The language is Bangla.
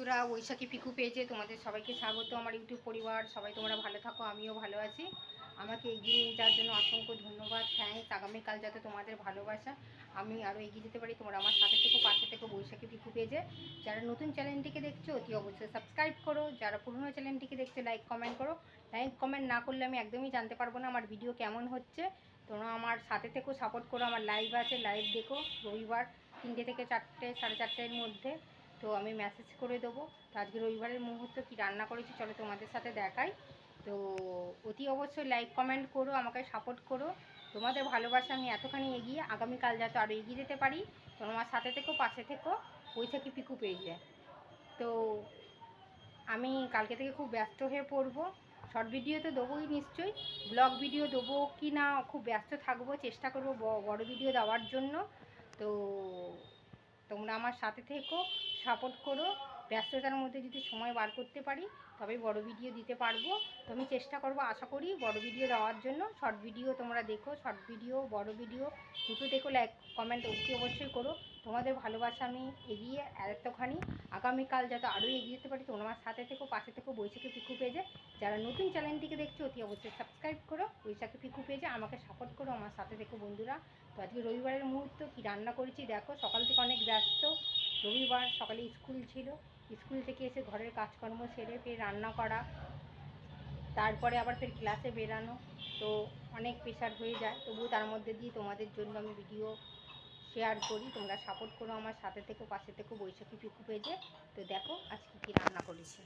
বন্ধুরা, বৈশাখী পিকু পেয়েছে। তোমাদের সবাইকে স্বাগত। আমার ইউটিউব পরিবার, সবাই তোমরা ভালো থাকো, আমিও ভালো আছি। আমাকে এগিয়ে নিয়ে যাওয়ার জন্য অসংখ্য ধন্যবাদ। থ্যাংকস আগামীকাল যাতে তোমাদের ভালোবাসা, আমি আরও এগিয়ে যেতে পারি। তোমরা আমার সাথে থেকে, পাশে থেকে, বৈশাখী পিকু পেয়েছে। যারা নতুন চ্যানেলটিকে দেখছ, অতি অবশ্যই সাবস্ক্রাইব করো। যারা পুরনো চ্যানেলটিকে দেখছ লাইক কমেন্ট করো। লাইক কমেন্ট না করলে আমি একদমই জানতে পারব না আমার ভিডিও কেমন হচ্ছে। তোমরা আমার সাথে থেকেও সাপোর্ট করো। আমার লাইভ আছে লাইভ দেখো রবিবার তিনটে থেকে চারটে, সাড়ে চারটের মধ্যে। তো আমি মেসেজ করে দেবো। তো আজকে রবিবারের মুহূর্ত কি রান্না করেছি চলো তোমাদের সাথে দেখাই। তো অতি অবশ্যই লাইক কমেন্ট করো, আমাকে সাপোর্ট করো। তোমাদের ভালোবাসা আমি এতখানি এগিয়ে আগামীকাল যাতে আরও এগিয়ে যেতে পারি, তোমরা সাথে থেকো, পাশে থেকো বৈশাখী পিকু পেয়ে যায়। তো আমি কালকে থেকে খুব ব্যস্ত হয়ে পড়ব। শর্ট ভিডিও তো দেবোই নিশ্চয়ই ব্লগ ভিডিও দেবো কি না, খুব ব্যস্ত থাকব, চেষ্টা করব বড় ভিডিও দেওয়ার জন্য। তো তোমরা আমার সাথে থেকো সাপোর্ট করো। ব্যস্ততার মধ্যে যদি সময় বার করতে পারি তবে বড় ভিডিও দিতে পারব। তো আমি চেষ্টা করব, আশা করি বড় ভিডিও দেওয়ার জন্য। শর্ট ভিডিও তোমরা দেখো শর্ট ভিডিও বড় ভিডিও দুটো দেখো লাইক কমেন্ট অতি অবশ্যই করো। তোমাদের ভালোবাসা আমি এগিয়ে এতখানি, আগামীকাল যাতে আরও এগিয়ে যেতে পারি, তোমরা আমার সাথে থেকো, পাশে থেকো, বৈশাখী পিকু পেজে। যারা নতুন চ্যানেলটিকে দেখছ, অতি অবশ্যই সাবস্ক্রাইব করো। বৈশাখী পিকু পেজে আমাকে সাপোর্ট করো, আমার সাথে থেকো বন্ধুরা। তো আজকে রবিবারের মুহূর্ত, কি রান্না করেছি দেখো, সকাল থেকে অনেক ব্যস্ত। রবিবার সকালে স্কুল ছিল। স্কুল থেকে এসে ঘরের কাজকর্ম সেরে ফের রান্না করা। তারপরে আবার ফের ক্লাসে বেরানো। তো অনেক প্রেশার হয়ে যায়। তবুও তার মধ্যে দিয়ে তোমাদের জন্য আমি ভিডিও শেয়ার করি। তোমরা সাপোর্ট করো আমার সাথে থেকো, পাশে থেকো, বৈশাখী পিকু পেজে। তো দেখো আজকে কি রান্না করেছি।